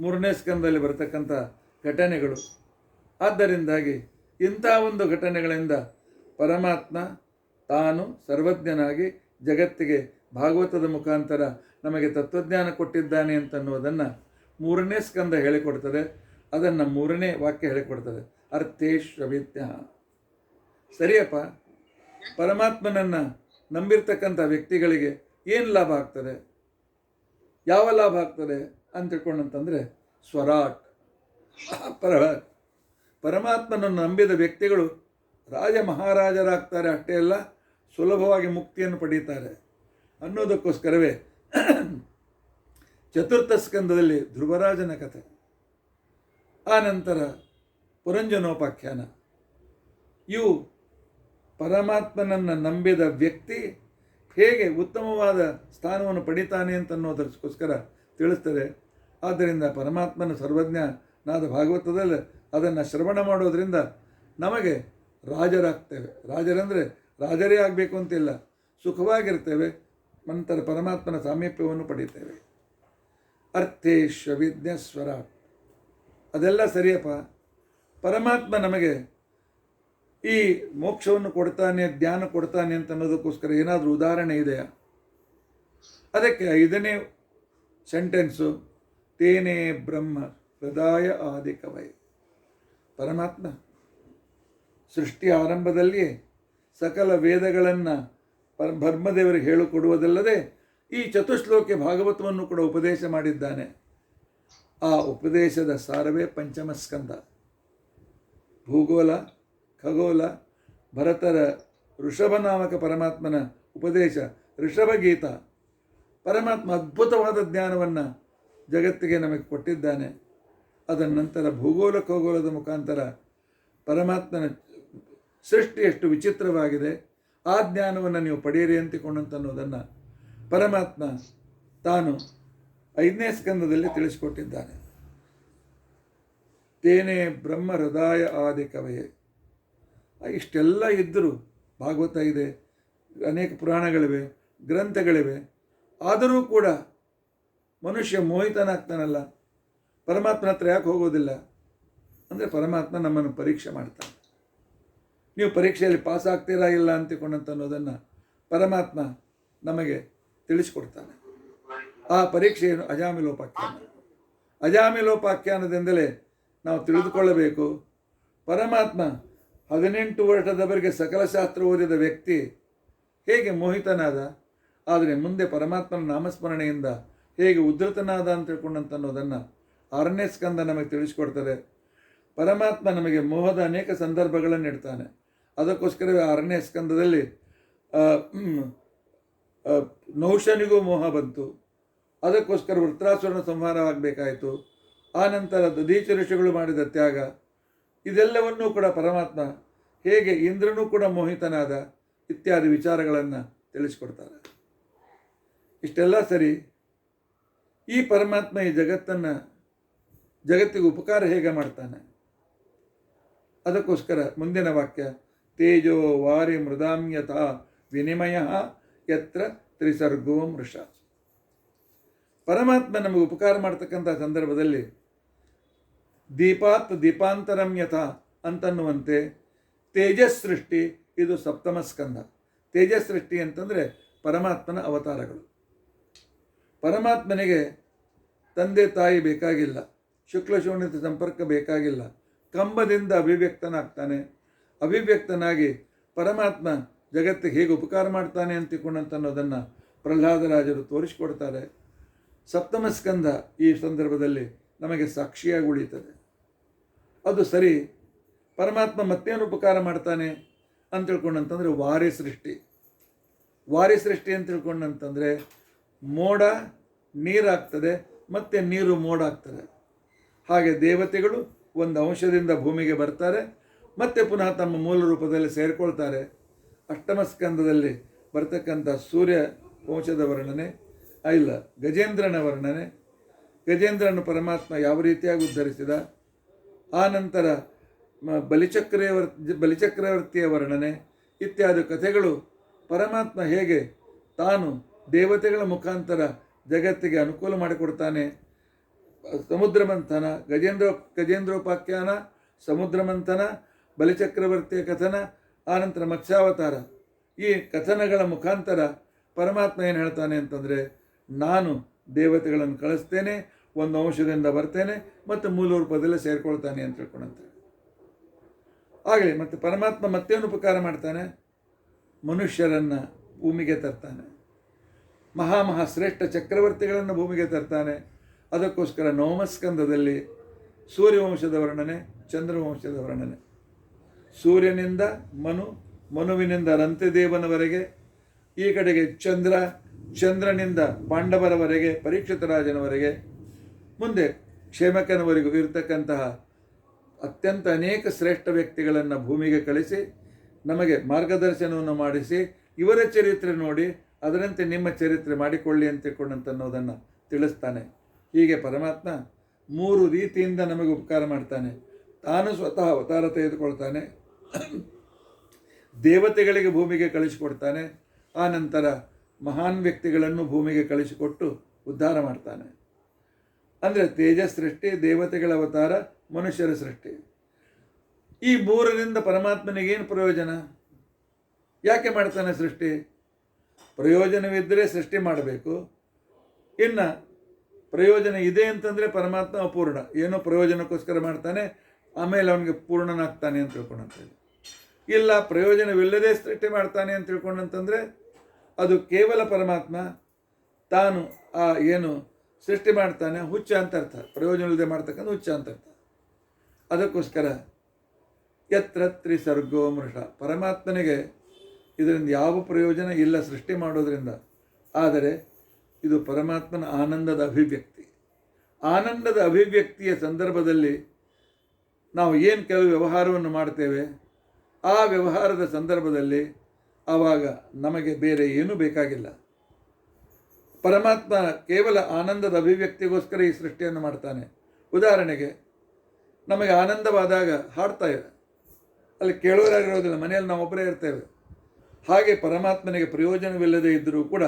ಮೂರನೇ ಸ್ಕಂದದಲ್ಲಿ ಬರತಕ್ಕಂಥ ಘಟನೆಗಳು. ಆದ್ದರಿಂದಾಗಿ ಇಂಥ ಒಂದು ಘಟನೆಗಳಿಂದ ಪರಮಾತ್ಮ ತಾನು ಸರ್ವಜ್ಞನಾಗಿ ಜಗತ್ತಿಗೆ ಭಾಗವತದ ಮುಖಾಂತರ ನಮಗೆ ತತ್ವಜ್ಞಾನ ಕೊಟ್ಟಿದ್ದಾನೆ ಅಂತನ್ನುವುದನ್ನು ಮೂರನೇ ಸ್ಕಂದ ಹೇಳಿಕೊಡ್ತದೆ. ಅದನ್ನು ಮೂರನೇ ವಾಕ್ಯ ಹೇಳಿಕೊಡ್ತದೆ. ಅರ್ಥೇಶ್ವವಿಜ್ಞ ಸರಿಯಪ್ಪ, ಪರಮಾತ್ಮನನ್ನು ನಂಬಿರ್ತಕ್ಕಂಥ ವ್ಯಕ್ತಿಗಳಿಗೆ ಏನು ಲಾಭ ಆಗ್ತದೆ? ಯಾವ ಲಾಭ ಆಗ್ತದೆ ಅಂತ ತಿಳ್ಕೊಂಡಂತಂದರೆ ಸ್ವರಾಟ್. ಪರ ಪರಮಾತ್ಮನನ್ನು ನಂಬಿದ ವ್ಯಕ್ತಿಗಳು ರಾಜ ಮಹಾರಾಜರಾಗ್ತಾರೆ ಅಷ್ಟೇ ಅಲ್ಲ, ಸುಲಭವಾಗಿ ಮುಕ್ತಿಯನ್ನು ಪಡೀತಾರೆ. ಅನ್ನೋದಕ್ಕೋಸ್ಕರವೇ ಚತುರ್ಥ ಸ್ಕಂದದಲ್ಲಿ ಧ್ರುವರಾಜನ ಕಥೆ. ಆನಂತರ ಪುರಂಜನೋಪಾಖ್ಯಾನ. ಇವು ಪರಮಾತ್ಮನನ್ನು ನಂಬಿದ ವ್ಯಕ್ತಿ ಹೇಗೆ ಉತ್ತಮವಾದ ಸ್ಥಾನವನ್ನು ಪಡಿತಾನೆ ಅಂತ ಅನ್ನೋದಕ್ಕೋಸ್ಕರ ತಿಳಿಸ್ತದೆ. ಆದ್ದರಿಂದ ಪರಮಾತ್ಮನ ಸರ್ವಜ್ಞನಾದ ಭಾಗವತದಲ್ಲಿ ಅದನ್ನು ಶ್ರವಣ ಮಾಡೋದರಿಂದ ನಮಗೆ ರಾಜರಾಗ್ತೇವೆ. ರಾಜರಂದರೆ ರಾಜರೇ ಆಗಬೇಕು ಅಂತಿಲ್ಲ. ಸುಖವಾಗಿರ್ತೇವೆ. ನಂತರ ಪರಮಾತ್ಮನ ಸಾಮೀಪ್ಯವನ್ನು ಪಡೆಯುತ್ತೇವೆ ಅರ್ಥೇಶ್ವ ವಿಜ್ಞೇಶ್ವರ ಅದೆಲ್ಲ ಸರಿಯಪ್ಪ. ಪರಮಾತ್ಮ ನಮಗೆ ಈ ಮೋಕ್ಷವನ್ನು ಕೊಡ್ತಾನೆ ಜ್ಞಾನ ಕೊಡ್ತಾನೆ ಅಂತ ಅನ್ನೋದಕ್ಕೋಸ್ಕರ ಏನಾದರೂ ಉದಾಹರಣೆ ಇದೆಯಾ? ಅದಕ್ಕೆ ಐದನೇ ಸೆಂಟೆನ್ಸು ತೇನೇ ಬ್ರಹ್ಮ ಹೃದಯ ಆದಿ ಕವೈ ಪರಮಾತ್ಮ, ಸೃಷ್ಟಿ ಆರಂಭದಲ್ಲಿಯೇ ಸಕಲ ವೇದಗಳನ್ನು ಪರ ಬ್ರಹ್ಮದೇವರಿಗೆ ಹೇಳಿಕೊಡುವುದಲ್ಲದೆ ಈ ಚತುಶ್ಲೋಕೆ ಭಾಗವತವನ್ನು ಕೂಡ ಉಪದೇಶ ಮಾಡಿದ್ದಾನೆ. ಆ ಉಪದೇಶದ ಸಾರವೇ ಪಂಚಮಸ್ಕಂದ. ಭೂಗೋಲ ಖಗೋಳ, ಭರತರ ಋಷಭನಾಮಕ ಪರಮಾತ್ಮನ ಉಪದೇಶ ಋಷಭಗೀತ ಪರಮಾತ್ಮ ಅದ್ಭುತವಾದ ಜ್ಞಾನವನ್ನು ಜಗತ್ತಿಗೆ ನಮಗೆ ಕೊಟ್ಟಿದ್ದಾನೆ. ಅದರ ನಂತರ ಭೂಗೋಳ ಖಗೋಲದ ಮುಖಾಂತರ ಪರಮಾತ್ಮನ ಸೃಷ್ಟಿ ಎಷ್ಟು ವಿಚಿತ್ರವಾಗಿದೆ. ಆ ಜ್ಞಾನವನ್ನು ನೀವು ಪಡೆಯಿರಿ ಅನ್ನೋದನ್ನು ಪರಮಾತ್ಮ ತಾನು ಐದನೇ ಸ್ಕಂದದಲ್ಲಿ ತಿಳಿಸಿಕೊಟ್ಟಿದ್ದಾನೆ. ತೇನೇ ಬ್ರಹ್ಮ ಹೃದಯ ಆದಿ ಕವಯೇ. ಇಷ್ಟೆಲ್ಲ ಇದ್ದರೂ ಭಾಗವತ ಇದೆ, ಅನೇಕ ಪುರಾಣಗಳಿವೆ, ಗ್ರಂಥಗಳಿವೆ. ಆದರೂ ಕೂಡ ಮನುಷ್ಯ ಮೋಹಿತನಾಗ್ತಾನಲ್ಲ, ಪರಮಾತ್ಮನ ಹತ್ರ ಯಾಕೆ ಹೋಗೋದಿಲ್ಲ? ಅಂದರೆ ಪರಮಾತ್ಮ ನಮ್ಮನ್ನು ಪರೀಕ್ಷೆ ಮಾಡ್ತಾನೆ. ನೀವು ಪರೀಕ್ಷೆಯಲ್ಲಿ ಪಾಸ್ ಆಗ್ತೀರಾ ಇಲ್ಲ ಅಂತಿಕೊಂಡಂತ ಅನ್ನೋದನ್ನು ಪರಮಾತ್ಮ ನಮಗೆ ತಿಳಿಸ್ಕೊಡ್ತಾನೆ. ಆ ಪರೀಕ್ಷೆಯನ್ನು ಅಜಾಮಿಲೋಪಾಖ್ಯಾನ. ಅಜಾಮಿಲೋಪಾಖ್ಯಾನದಿಂದಲೇ ನಾವು ತಿಳಿದುಕೊಳ್ಳಬೇಕು. ಪರಮಾತ್ಮ ಹದಿನೆಂಟು ವರ್ಷದವರೆಗೆ ಸಕಲ ಶಾಸ್ತ್ರ ಓದಿದ ವ್ಯಕ್ತಿ ಹೇಗೆ ಮೋಹಿತನಾದ? ಆದರೆ ಮುಂದೆ ಪರಮಾತ್ಮನ ನಾಮಸ್ಮರಣೆಯಿಂದ ಹೇಗೆ ಉದ್ಧತನಾದ ಅಂತ ತಿಳ್ಕೊಂಡಂತ ಅನ್ನೋದನ್ನು ಆರನೇ ಸ್ಕಂದ ನಮಗೆ ತಿಳಿಸ್ಕೊಡ್ತದೆ. ಪರಮಾತ್ಮ ನಮಗೆ ಮೋಹದ ಅನೇಕ ಸಂದರ್ಭಗಳನ್ನು ಇಡ್ತಾನೆ ಅದಕ್ಕೋಸ್ಕರವೇ ಆರನೇ ಸ್ಕಂದದಲ್ಲಿ ನೌಶನಿಗೂ ಮೋಹ ಬಂತು. ಅದಕ್ಕೋಸ್ಕರ ವೃತ್ರಾಸುರನ ಸಂಹಾರವಾಗಬೇಕಾಯಿತು ಆನಂತರ ದಧೀಚ ಮಾಡಿದ ತ್ಯಾಗ. ಇದೆಲ್ಲವನ್ನೂ ಕೂಡ ಪರಮಾತ್ಮ ಹೇಗೆ ಇಂದ್ರನೂ ಕೂಡ ಮೋಹಿತನಾದ ಇತ್ಯಾದಿ ವಿಚಾರಗಳನ್ನು ತಿಳಿಸಿಕೊಡ್ತಾರೆ. ಇಷ್ಟೆಲ್ಲ ಸರಿ ಈ ಪರಮಾತ್ಮ ಈ ಜಗತ್ತನ್ನು ಜಗತ್ತಿಗೆ ಉಪಕಾರ ಹೇಗೆ ಮಾಡ್ತಾನೆ? ಅದಕ್ಕೋಸ್ಕರ ಮುಂದಿನ ವಾಕ್ಯ, ತೇಜೋ ವಾರಿ ಮೃದಾಮ್ಯತ ವಿನಿಮಯ ಯತ್ರ ತ್ರಿಸರ್ಗೋ ಮೃಷ. ಪರಮಾತ್ಮ ನಮಗೆ ಉಪಕಾರ ಮಾಡ್ತಕ್ಕಂಥ ಸಂದರ್ಭದಲ್ಲಿ ದೀಪಾತ್ ದೀಪಾಂತರಂ ಯಥ ಅಂತನ್ನುವಂತೆ ತೇಜಸ್ ಸೃಷ್ಟಿ ಇದು ಸಪ್ತಮ ಸ್ಕಂಧ ತೇಜಸ್ ಸೃಷ್ಟಿ ಅಂತಂದರೆ ಪರಮಾತ್ಮನ ಅವತಾರಗಳು. ಪರಮಾತ್ಮನಿಗೆ ತಂದೆ ತಾಯಿ ಬೇಕಾಗಿಲ್ಲ ಶುಕ್ಲ ಶೂನ್ಯತೆ ಸಂಪರ್ಕ ಬೇಕಾಗಿಲ್ಲ, ಕಂಬದಿಂದ ಅಭಿವ್ಯಕ್ತನಾಗ್ತಾನೆ. ಅಭಿವ್ಯಕ್ತನಾಗಿ ಪರಮಾತ್ಮ ಜಗತ್ತಿಗೆ ಹೇಗೆ ಉಪಕಾರ ಮಾಡ್ತಾನೆ ಅನ್ನೋದನ್ನು ಪ್ರಹ್ಲಾದರಾಜರು ತೋರಿಸಿಕೊಡ್ತಾರೆ. ಸಪ್ತಮ ಸ್ಕಂದ ಈ ಸಂದರ್ಭದಲ್ಲಿ ನಮಗೆ ಸಾಕ್ಷಿಯಾಗಿ ಉಳಿಯುತ್ತದೆ. ಅದು ಸರಿ. ಪರಮಾತ್ಮ ಮತ್ತೇನು ಉಪಕಾರ ಮಾಡ್ತಾನೆ ಅಂತ ತಿಳ್ಕೊಂಡಂತಂದರೆ ವಾರಿ ಸೃಷ್ಟಿ. ವಾರಿ ಸೃಷ್ಟಿ ಅಂತ ತಿಳ್ಕೊಂಡಂತಂದರೆ ಮೋಡ ನೀರಾಗ್ತದೆ, ಮತ್ತು ನೀರು ಮೋಡ ಆಗ್ತದೆ ಹಾಗೆ ದೇವತೆಗಳು ಒಂದು ಅಂಶದಿಂದ ಭೂಮಿಗೆ ಬರ್ತಾರೆ, ಮತ್ತೆ ಪುನಃ ತಮ್ಮ ಮೂಲ ರೂಪದಲ್ಲಿ ಸೇರಿಕೊಳ್ತಾರೆ. ಅಷ್ಟಮ ಸ್ಕಂದದಲ್ಲಿ ಬರ್ತಕ್ಕಂಥ ಸೂರ್ಯ ವಂಶದ ವರ್ಣನೆ, ಇಲ್ಲ, ಗಜೇಂದ್ರನ ವರ್ಣನೆ. ಗಜೇಂದ್ರನ ಪರಮಾತ್ಮ ಯಾವ ರೀತಿಯಾಗಿ ಉದ್ಧರಿಸಿದ? ಆ ನಂತರ ಮ- ಬಲಿಚಕ್ರವರ್ತಿ ಬಲಿಚಕ್ರವರ್ತಿಯ ವರ್ಣನೆ ಇತ್ಯಾದಿ ಕಥೆಗಳು ಪರಮಾತ್ಮ ಹೇಗೆ ತಾನು ದೇವತೆಗಳ ಮುಖಾಂತರ ಜಗತ್ತಿಗೆ ಅನುಕೂಲ ಮಾಡಿಕೊಡ್ತಾನೆ. ಸಮುದ್ರ ಮಂಥನ, ಗಜೇಂದ್ರ, ಗಜೇಂದ್ರೋಪಾಖ್ಯಾನ, ಸಮುದ್ರ ಮಂಥನ, ಬಲಿಚಕ್ರವರ್ತಿಯ ಕಥನ ಆನಂತರ ಮತ್ಸ್ಯಾವತಾರ. ಈ ಕಥನಗಳ ಮುಖಾಂತರ ಪರಮಾತ್ಮ ಏನು ಹೇಳ್ತಾನೆ ಅಂತಂದರೆ, ನಾನು ದೇವತೆಗಳನ್ನು ಕಳಿಸ್ತೇನೆ ಒಂದು ಅಂಶದಿಂದ ಬರ್ತೇನೆ ಮತ್ತು ಮೂಲ ರೂಪದಲ್ಲಿ ಸೇರಿಕೊಳ್ತಾನೆ ಅಂತ ತಿಳ್ಕೊಂಡಂತೆ. ಆಗಲಿ, ಮತ್ತು ಪರಮಾತ್ಮ ಮತ್ತೇನು ಉಪಕಾರ ಮಾಡ್ತಾನೆ? ಮನುಷ್ಯರನ್ನು ಭೂಮಿಗೆ ತರ್ತಾನೆ. ಮಹಾ ಮಹಾ ಶ್ರೇಷ್ಠ ಚಕ್ರವರ್ತಿಗಳನ್ನು ಭೂಮಿಗೆ ತರ್ತಾನೆ. ಅದಕ್ಕೋಸ್ಕರ ನವಮಸ್ಕಂದದಲ್ಲಿ ಸೂರ್ಯವಂಶದ ವರ್ಣನೆ ಚಂದ್ರವಂಶದ ವರ್ಣನೆ. ಸೂರ್ಯನಿಂದ ಮನು, ಮನುವಿನಿಂದ ರಂತೆದೇವನವರೆಗೆ, ಈ ಕಡೆಗೆ ಚಂದ್ರ, ಚಂದ್ರನಿಂದ ಪಾಂಡವರವರೆಗೆ, ಪರೀಕ್ಷಿತ ರಾಜನವರೆಗೆ ಮುಂದೆ ಕ್ಷೇಮಕನವರೆಗೂ ಇರತಕ್ಕಂತಹ ಅತ್ಯಂತ ಅನೇಕ ಶ್ರೇಷ್ಠ ವ್ಯಕ್ತಿಗಳನ್ನು ಭೂಮಿಗೆ ಕಳಿಸಿ, ನಮಗೆ ಮಾರ್ಗದರ್ಶನವನ್ನು ಮಾಡಿಸಿ, ಇವರ ಚರಿತ್ರೆ ನೋಡಿ, ಅದರಂತೆ ನಿಮ್ಮ ಚರಿತ್ರೆ ಮಾಡಿಕೊಳ್ಳಿ ಅಂತ ಅನ್ನೋದನ್ನು ತಿಳಿಸ್ತಾನೆ. ಹೀಗೆ ಪರಮಾತ್ಮ ಮೂರು ರೀತಿಯಿಂದ ನಮಗೆ ಉಪಕಾರ ಮಾಡ್ತಾನೆ. ತಾನು ಸ್ವತಃ ಅವತಾರ ತೆಗೆದುಕೊಳ್ತಾನೆ. ದೇವತೆಗಳಿಗೆ ಭೂಮಿಗೆ ಕಳಿಸಿಕೊಡ್ತಾನೆ. ಆ ನಂತರ ಮಹಾನ್ ವ್ಯಕ್ತಿಗಳನ್ನು ಭೂಮಿಗೆ ಕಳಿಸಿಕೊಟ್ಟು ಉದ್ಧಾರ ಮಾಡ್ತಾನೆ. ಅಂದರೆ ತೇಜ ಸೃಷ್ಟಿ ದೇವತೆಗಳ ಅವತಾರ, ಮನುಷ್ಯರ ಸೃಷ್ಟಿ. ಈ ಮೂರರಿಂದ ಪರಮಾತ್ಮನಿಗೇನು ಪ್ರಯೋಜನ? ಯಾಕೆ ಮಾಡ್ತಾನೆ ಸೃಷ್ಟಿ? ಪ್ರಯೋಜನವಿದ್ದರೆ ಸೃಷ್ಟಿ ಮಾಡಬೇಕು. ಇನ್ನು ಪ್ರಯೋಜನ ಇದೆ ಅಂತಂದರೆ ಪರಮಾತ್ಮ ಅಪೂರ್ಣ. ಏನೋ ಪ್ರಯೋಜನಕ್ಕೋಸ್ಕರ ಮಾಡ್ತಾನೆ, ಆಮೇಲೆ ಅವನಿಗೆ ಪೂರ್ಣನಾಗ್ತಾನೆ ಅಂತ ತಿಳ್ಕೊಂಡಂಥೇಳಿ ಇಲ್ಲ, ಪ್ರಯೋಜನವಿಲ್ಲದೆ ಸೃಷ್ಟಿ ಮಾಡ್ತಾನೆ ಅಂತ ತಿಳ್ಕೊಂಡಂತಂದರೆ ಅದು ಕೇವಲ ಪರಮಾತ್ಮ. ತಾನು ಆ ಏನು ಸೃಷ್ಟಿ ಮಾಡ್ತಾನೆ, ಹುಚ್ಚ ಅಂತ ಅರ್ಥ. ಪ್ರಯೋಜನ ಇಲ್ಲದೆ ಮಾಡ್ತಕ್ಕಂಥ ಹುಚ್ಚ ಅಂತ ಅರ್ಥ. ಅದಕ್ಕೋಸ್ಕರ ಯತ್ರ ತ್ರಿಸರ್ಗೋ ಮೃಷ. ಪರಮಾತ್ಮನಿಗೆ ಇದರಿಂದ ಯಾವ ಪ್ರಯೋಜನ ಇಲ್ಲ ಸೃಷ್ಟಿ ಮಾಡೋದರಿಂದ. ಆದರೆ ಇದು ಪರಮಾತ್ಮನ ಆನಂದದ ಅಭಿವ್ಯಕ್ತಿ. ಆನಂದದ ಅಭಿವ್ಯಕ್ತಿಯ ಸಂದರ್ಭದಲ್ಲಿ ನಾವು ಏನು ಕೆಲವು ವ್ಯವಹಾರವನ್ನು ಮಾಡ್ತೇವೆ, ಆ ವ್ಯವಹಾರದ ಸಂದರ್ಭದಲ್ಲಿ ಆವಾಗ ನಮಗೆ ಬೇರೆ ಏನೂ ಬೇಕಾಗಿಲ್ಲ. ಪರಮಾತ್ಮ ಕೇವಲ ಆನಂದದ ಅಭಿವ್ಯಕ್ತಿಗೋಸ್ಕರ ಈ ಸೃಷ್ಟಿಯನ್ನು ಮಾಡ್ತಾನೆ. ಉದಾಹರಣೆಗೆ, ನಮಗೆ ಆನಂದವಾದಾಗ ಹಾಡ್ತಾ ಇದೆ ಅಲ್ಲಿ ಕೇಳೋರಾಗಿರೋದಿಲ್ಲ, ಮನೆಯಲ್ಲಿ ನಾವು ಒಬ್ಬರೇ ಇರ್ತೇವೆ ಹಾಗೆ ಪರಮಾತ್ಮನಿಗೆ ಪ್ರಯೋಜನವಿಲ್ಲದೆ ಇದ್ದರೂ ಕೂಡ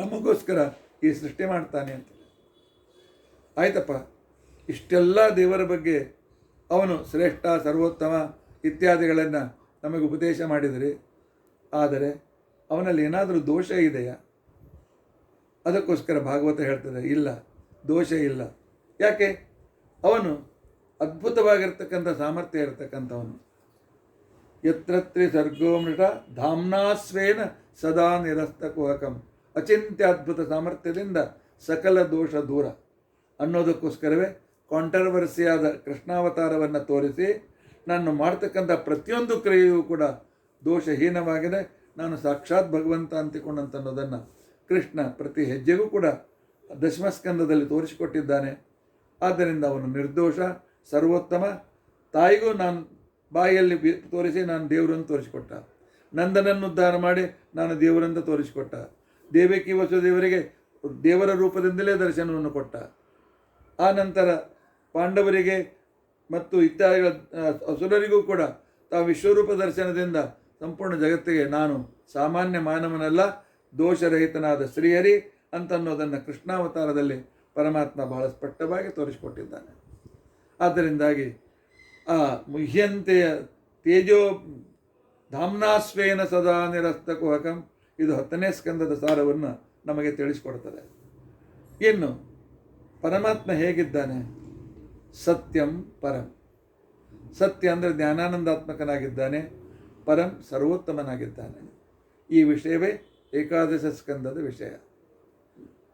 ನಮಗೋಸ್ಕರ ಈ ಸೃಷ್ಟಿ ಮಾಡ್ತಾನೆ ಅಂತ. ಆಯ್ತಪ್ಪ, ಇಷ್ಟೆಲ್ಲ ದೇವರ ಬಗ್ಗೆ ಅವನು ಶ್ರೇಷ್ಠ, ಸರ್ವೋತ್ತಮ ಇತ್ಯಾದಿಗಳನ್ನು ನಮಗೆ ಉಪದೇಶ ಮಾಡಿದರೆ, ಆದರೆ ಅವನಲ್ಲಿ ಏನಾದರೂ ದೋಷ ಇದೆಯಾ? ಅದಕ್ಕೋಸ್ಕರ ಭಾಗವತ ಹೇಳ್ತದೆ, ಇಲ್ಲ, ದೋಷ ಇಲ್ಲ. ಯಾಕೆ? ಅವನು ಅದ್ಭುತವಾಗಿರ್ತಕ್ಕಂಥ ಸಾಮರ್ಥ್ಯ ಇರತಕ್ಕಂಥವನು. ಯತ್ರತ್ರಿ ಸರ್ಗೋ ಮೃಟ ಧಾಮ್ನಾಸ್ವೇನ ಸದಾ ನಿರಸ್ತ ಕುಹಕಂ. ಅಚಿಂತ್ಯದ್ಭುತ ಸಾಮರ್ಥ್ಯದಿಂದ ಸಕಲ ದೋಷ ದೂರ. ಅನ್ನೋದಕ್ಕೋಸ್ಕರವೇ ಕಾಂಟ್ರವರ್ಸಿಯಾದ ಕೃಷ್ಣಾವತಾರವನ್ನು ತೋರಿಸಿ, ನಾನು ಮಾಡ್ತಕ್ಕಂಥ ಪ್ರತಿಯೊಂದು ಕ್ರಿಯೆಯೂ ಕೂಡ ದೋಷಹೀನವಾಗಿದೆ. ನಾನು ಸಾಕ್ಷಾತ್ ಭಗವಂತ ಅಂತಿಕೊಂಡಂತ ಅನ್ನೋದನ್ನು ಕೃಷ್ಣ ಪ್ರತಿ ಹೆಜ್ಜೆಗೂ ಕೂಡ ದಶಮಸ್ಕಂದದಲ್ಲಿ ತೋರಿಸಿಕೊಟ್ಟಿದ್ದಾನೆ. ಆದ್ದರಿಂದ ಅವನು ನಿರ್ದೋಷ, ಸರ್ವೋತ್ತಮ. ತಾಯಿಗೂ ನಾನು ಬಾಯಿಯಲ್ಲಿ ತೋರಿಸಿ ನಾನು ದೇವರನ್ನು ತೋರಿಸಿಕೊಟ್ಟ. ನಂದನನ್ನು ಉದ್ಧಾರ ಮಾಡಿ ನಾನು ದೇವರಂತ ತೋರಿಸಿಕೊಟ್ಟ. ದೇವಕಿ ವಸುದೇವರಿಗೆ ದೇವರ ರೂಪದಿಂದಲೇ ದರ್ಶನವನ್ನು ಕೊಟ್ಟ. ಆ ನಂತರ ಪಾಂಡವರಿಗೆ ಮತ್ತು ಇತ್ಯಾದಿಗಳ ಅಸುರರಿಗೂ ಕೂಡ ತಾವು ವಿಶ್ವರೂಪ ದರ್ಶನದಿಂದ ಸಂಪೂರ್ಣ ಜಗತ್ತಿಗೆ ನಾನು ಸಾಮಾನ್ಯ ಮಾನವನಲ್ಲ. ದೋಷರಹಿತನಾದ ಶ್ರೀಹರಿ ಅಂತನ್ನೋದನ್ನು ಕೃಷ್ಣಾವತಾರದಲ್ಲಿ ಪರಮಾತ್ಮ ಬಹಳ ಸ್ಪಷ್ಟವಾಗಿ ತೋರಿಸಿಕೊಟ್ಟಿದ್ದಾನೆ. ಆದ್ದರಿಂದಾಗಿ ಆ ಮುಹ್ಯಂತೆಯ ತೇಜೋ ಧಾಮ್ನಾಸ್ವೇನ ಸದಾ ನಿರಸ್ತ ಕುಹಕಂ ಇದು ಹತ್ತನೇ ಸ್ಕಂದದ ಸಾರವನ್ನು ನಮಗೆ ತಿಳಿಸಿಕೊಡ್ತದೆ. ಇನ್ನು ಪರಮಾತ್ಮ ಹೇಗಿದ್ದಾನೆ? ಸತ್ಯಂ ಪರಂ. ಸತ್ಯ ಅಂದರೆ ಜ್ಞಾನಾನಂದಾತ್ಮಕನಾಗಿದ್ದಾನೆ, ಪರಂ ಸರ್ವೋತ್ತಮನಾಗಿದ್ದಾನೆ. ಈ ವಿಷಯವೇ ಏಕಾದಶ ಸ್ಕಂದದ ವಿಷಯ.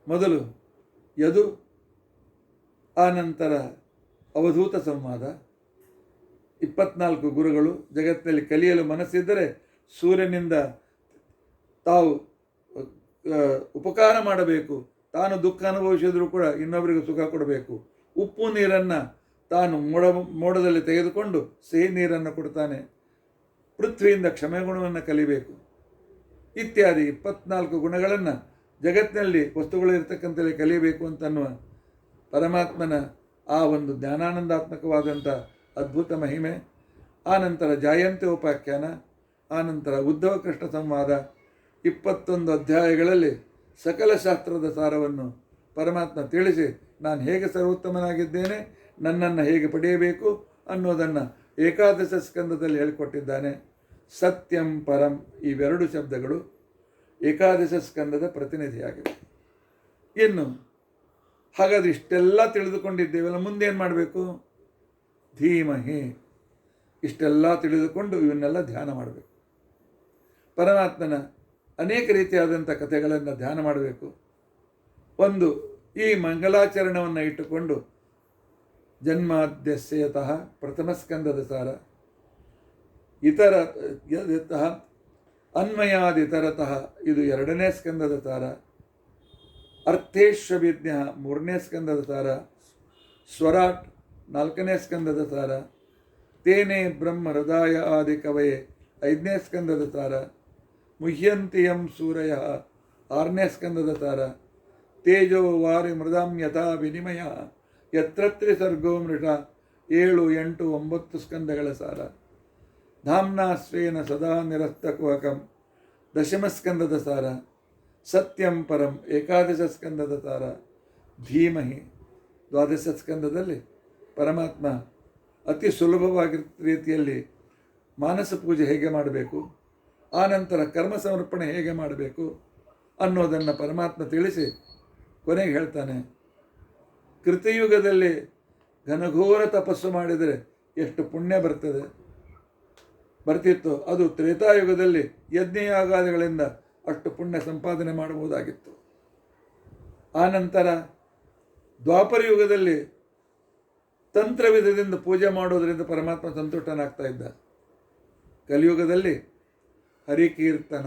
ಮೊದಲು ಯದು ಆನಂತರ ಅವಧೂತ ಸಂವಾದ, ಇಪ್ಪತ್ನಾಲ್ಕು ಗುರುಗಳು ಜಗತ್ತಿನಲ್ಲಿ ಕಲಿಯಲು ಮನಸ್ಸಿದ್ದರೆ ಸೂರ್ಯನಿಂದ ತಾವು ಉಪಕಾರ ಮಾಡಬೇಕು. ತಾನು ದುಃಖ ಅನುಭವಿಸಿದರೂ ಕೂಡ ಇನ್ನೊಬ್ಬರಿಗೆ ಸುಖ ಕೊಡಬೇಕು. ಉಪ್ಪು ನೀರನ್ನು ತಾನು ಮೋಡ, ಮೋಡದಲ್ಲಿ ತೆಗೆದುಕೊಂಡು ಸಿಹಿ ನೀರನ್ನು ಕೊಡ್ತಾನೆ. ಪೃಥ್ವಿಯಿಂದ ಕ್ಷಮೆಗುಣವನ್ನು ಕಲಿಬೇಕು. ಇತ್ಯಾದಿ ಇಪ್ಪತ್ನಾಲ್ಕು ಗುಣಗಳನ್ನು ಜಗತ್ತಿನಲ್ಲಿ ವಸ್ತುಗಳು ಇರತಕ್ಕಂತಲೇ ಕಲಿಯಬೇಕು ಅಂತನ್ನುವ ಪರಮಾತ್ಮನ ಆ ಒಂದು ಜ್ಞಾನಾನಂದಾತ್ಮಕವಾದಂಥ ಅದ್ಭುತ ಮಹಿಮೆ ಆನಂತರ ಜಾಯಂತಿ ಉಪಾಖ್ಯಾನ ಆನಂತರ ಉದ್ಧವ ಕೃಷ್ಣ ಸಂವಾದ, ಇಪ್ಪತ್ತೊಂದು ಅಧ್ಯಾಯಗಳಲ್ಲಿ ಸಕಲ ಶಾಸ್ತ್ರದ ಸಾರವನ್ನು ಪರಮಾತ್ಮ ತಿಳಿಸಿ ನಾನು ಹೇಗೆ ಸರ್ವೋತ್ತಮನಾಗಿದ್ದೇನೆ, ನನ್ನನ್ನು ಹೇಗೆ ಪಡೆಯಬೇಕು ಅನ್ನೋದನ್ನು ಏಕಾದಶ ಸ್ಕಂದದಲ್ಲಿ ಹೇಳಿಕೊಟ್ಟಿದ್ದಾನೆ. ಸತ್ಯಂ ಪರಂ ಇವೆರಡು ಶಬ್ದಗಳು ಏಕಾದಶ ಸ್ಕಂದದ ಪ್ರತಿನಿಧಿಯಾಗಿದೆ ಇನ್ನು ಹಾಗಾದ್ರೆ ಇಷ್ಟೆಲ್ಲ ತಿಳಿದುಕೊಂಡಿದ್ದೇವಲ್ಲ, ಮುಂದೇನು ಮಾಡಬೇಕು? ಧೀಮಹಿ. ಇಷ್ಟೆಲ್ಲ ತಿಳಿದುಕೊಂಡು ಇವನ್ನೆಲ್ಲ ಧ್ಯಾನ ಮಾಡಬೇಕು. ಪರಮಾತ್ಮನ ಅನೇಕ ರೀತಿಯಾದಂಥ ಕಥೆಗಳನ್ನು ಧ್ಯಾನ ಮಾಡಬೇಕು. ಒಂದು, ಈ ಮಂಗಲಾಚರಣವನ್ನು ಇಟ್ಟುಕೊಂಡು ಜನ್ಮಾದ್ಯಸ್ಯತಃ ಪ್ರಥಮ ಸ್ಕಂದದ ಸಾರ ಇತರ ಅನ್ವಯಾದಿತರತಃ, ಇದು ಎರಡನೇ ಸ್ಕಂದದ ತಾರ. ಅರ್ಥೇಶ್ವವಿಜ್ಞ ಮೂರನೇ ಸ್ಕಂದದ ತಾರ. ಸ್ವರಾಟ್ ನಾಲ್ಕನೇ ಸ್ಕಂದದ ತಾರ. ತೇನೆ ಬ್ರಹ್ಮ ಹೃದಯ ಆದಿ ಕವಯೇ ಐದನೇ ಸ್ಕಂದದ ತಾರ. ಮುಹ್ಯಂತಿಯಂ ಸೂರಯ ಆರನೇ ಸ್ಕಂದದ ತಾರ. ತೇಜೋ ವಾರಿ ಮೃದಾಂ ಯಥಾ ವಿನಿಮಯ ಯತ್ರತ್ರಿ ಸರ್ಗೋ ಮೃಷ. ಏಳು, ಎಂಟು, ಒಂಬತ್ತು ಸ್ಕಂದಗಳ ಸಾರ. ಧಾಮ್ನಾ ಸ್ವೇನ ಸದಾ ದಶಮ ಸ್ಕಂದದ ಸಾರ, ಸತ್ಯಂ ಪರಂ ಏಕಾದಶ ಸ್ಕಂದದ ಸಾರ, ಧೀಮಹಿ. ದ್ವಾದಶ ಸ್ಕಂದದಲ್ಲಿ ಪರಮಾತ್ಮ ಅತಿ ಸುಲಭವಾಗಿ ರೀತಿಯಲ್ಲಿ ಮಾನಸ ಪೂಜೆ ಹೇಗೆ ಮಾಡಬೇಕು ಆನಂತರ ಕರ್ಮ ಸಮರ್ಪಣೆ ಹೇಗೆ ಮಾಡಬೇಕು ಅನ್ನೋದನ್ನು ಪರಮಾತ್ಮ ತಿಳಿಸಿ ಕೊನೆಗೆ ಹೇಳ್ತಾನೆ. ಕೃತಿಯುಗದಲ್ಲಿ ಘನಘೋರ ತಪಸ್ಸು ಮಾಡಿದರೆ ಎಷ್ಟು ಪುಣ್ಯ ಬರ್ತದೆ. ಬರ್ತಿತ್ತು. ಅದು ತ್ರೇತಾಯುಗದಲ್ಲಿ ಯಜ್ಞಯಾಗಾದಿಗಳಿಂದ ಅಷ್ಟು ಪುಣ್ಯ ಸಂಪಾದನೆ ಮಾಡಬಹುದಾಗಿತ್ತು. ಆನಂತರ ದ್ವಾಪರ ಯುಗದಲ್ಲಿ ತಂತ್ರವಿಧದಿಂದ ಪೂಜೆ ಮಾಡೋದರಿಂದ ಪರಮಾತ್ಮ ಸಂತುಷ್ಟನಾಗ್ತಾ ಇದ್ದ. ಕಲಿಯುಗದಲ್ಲಿ ಹರಿಕೀರ್ತನ,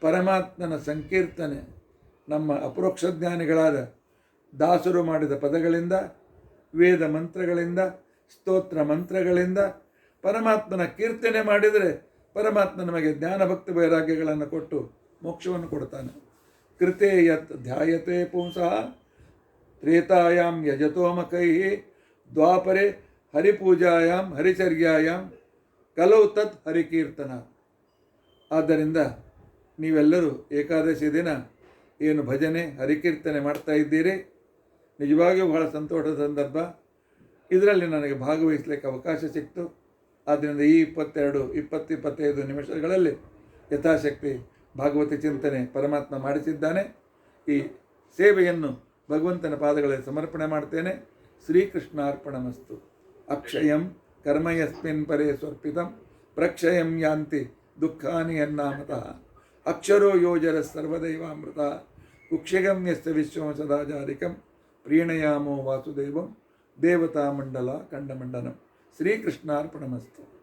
ಪರಮಾತ್ಮನ ಸಂಕೀರ್ತನೆ, ನಮ್ಮ ಅಪರೋಕ್ಷ ಜ್ಞಾನಿಗಳಾದ ದಾಸರು ಮಾಡಿದ ಪದಗಳಿಂದ, ವೇದ ಮಂತ್ರಗಳಿಂದ, ಸ್ತೋತ್ರ ಮಂತ್ರಗಳಿಂದ ಪರಮಾತ್ಮನ ಕೀರ್ತನೆ ಮಾಡಿದರೆ ಪರಮಾತ್ಮ ನಮಗೆ ಜ್ಞಾನ ಭಕ್ತಿ ವೈರಾಗ್ಯಗಳನ್ನು ಕೊಟ್ಟು ಮೋಕ್ಷವನ್ನು ಕೊಡ್ತಾನೆ. ಕೃತೆ ಯತ್ ಧ್ಯಾಯತೆ ಪುಂಸಃ, ತ್ರೇತಾಯಾಂ ಯಜತೋಮಕೈ, ದ್ವಾಪರೆ ಹರಿಪೂಜಾಯಾಂ ಹರಿಚರ್ಯಾಯಾಂ, ಕಲೌ ತತ್ ಹರಿಕೀರ್ತನ. ಆದ್ದರಿಂದ ನೀವೆಲ್ಲರೂ ಏಕಾದಶಿ ದಿನ ಏನು ಭಜನೆ, ಹರಿಕೀರ್ತನೆ ಮಾಡ್ತಾ ಇದ್ದೀರಿ? ನಿಜವಾಗಿಯೂ ಬಹಳ ಸಂತೋಷದ ಸಂದರ್ಭ. ಇದರಲ್ಲಿ ನನಗೆ ಭಾಗವಹಿಸಲಿಕ್ಕೆ ಅವಕಾಶ ಸಿಕ್ತು. ಆದ್ದರಿಂದ ಈ ಇಪ್ಪತ್ತೆರಡು, ಇಪ್ಪತ್ತು, ಇಪ್ಪತ್ತೈದು ನಿಮಿಷಗಳಲ್ಲಿ ಯಥಾಶಕ್ತಿ ಭಾಗವತಿ ಚಿಂತನೆ ಪರಮಾತ್ಮ ಮಾಡಿಸಿದ್ದಾನೆ. ಈ ಸೇವೆಯನ್ನು ಭಗವಂತನ ಪಾದಗಳಲ್ಲಿ ಸಮರ್ಪಣೆ ಮಾಡ್ತೇನೆ. ಶ್ರೀಕೃಷ್ಣಾರ್ಪಣಮಸ್ತು. ಅಕ್ಷಯಂ ಕರ್ಮಯಸ್ಮಿನ್ ಪರೇ ಸ್ವರ್ಪಿತಂ. ಪ್ರಕ್ಷಯಂ ಯಾಂತಿ ದುಃಖಾನಿ ಯನ್ನಾಮತಃ. ಅಕ್ಷರೋ ಯೋಜರ ಸರ್ವದೈವಾಮೃತ. ಕುಕ್ಷಿಗಮ್ಯಸ್ಯ ವಿಶ್ವಂ ಸದಾಚಾರಿಕಂ. ಪ್ರೀಣಯಾಮೋ ವಾಸುದೇವಂ. ದೇವತಾಮಂಡಲ ಖಂಡಮಂಡನಂ శ్రీకృష్ణార్పణమస్తు.